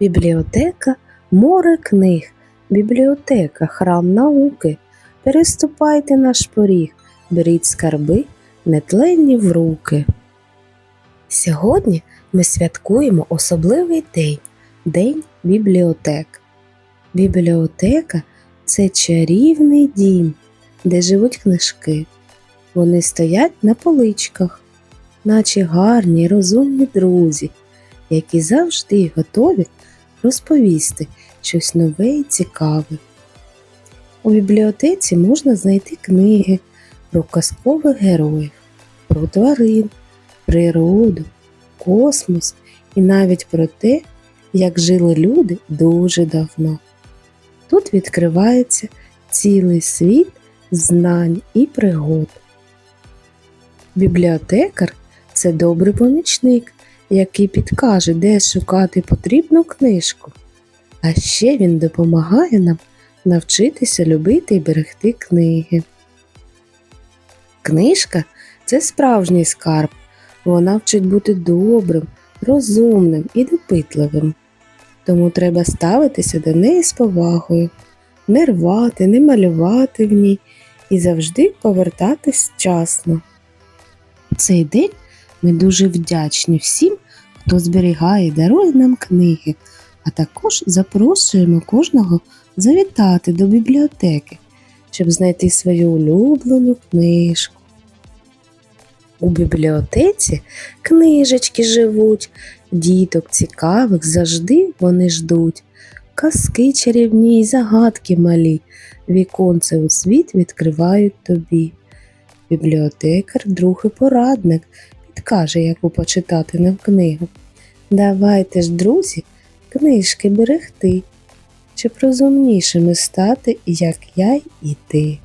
Бібліотека море книг, бібліотека, храм науки. Переступайте наш поріг, беріть скарби, нетленні в руки. Сьогодні ми святкуємо особливий день День бібліотек. Бібліотека це чарівний дім, де живуть книжки. Вони стоять на поличках, наче гарні, розумні друзі, які завжди готові розповісти щось нове і цікаве. У бібліотеці можна знайти книги про казкових героїв, про тварин, природу, космос і навіть про те, як жили люди дуже давно. Тут відкривається цілий світ знань і пригод. Бібліотекар це добрий помічник, який підкаже, де шукати потрібну книжку. А ще він допомагає нам навчитися любити і берегти книги. Книжка це справжній скарб. Вона вчить бути добрим, розумним і допитливим. Тому треба ставитися до неї з повагою, не рвати, не малювати в ній і завжди повертатись вчасно. Цей день ми дуже вдячні всім, хто зберігає і дарує нам книги, а також запрошуємо кожного завітати до бібліотеки, щоб знайти свою улюблену книжку. У бібліотеці книжечки живуть, діток цікавих завжди вони ждуть. Казки чарівні й загадки малі, віконце у світ відкривають тобі. Бібліотекар, друг і порадник, підкаже, яку почитати нам книгу. Давайте ж, друзі, книжки берегти, щоб розумнішими стати, як я і ти.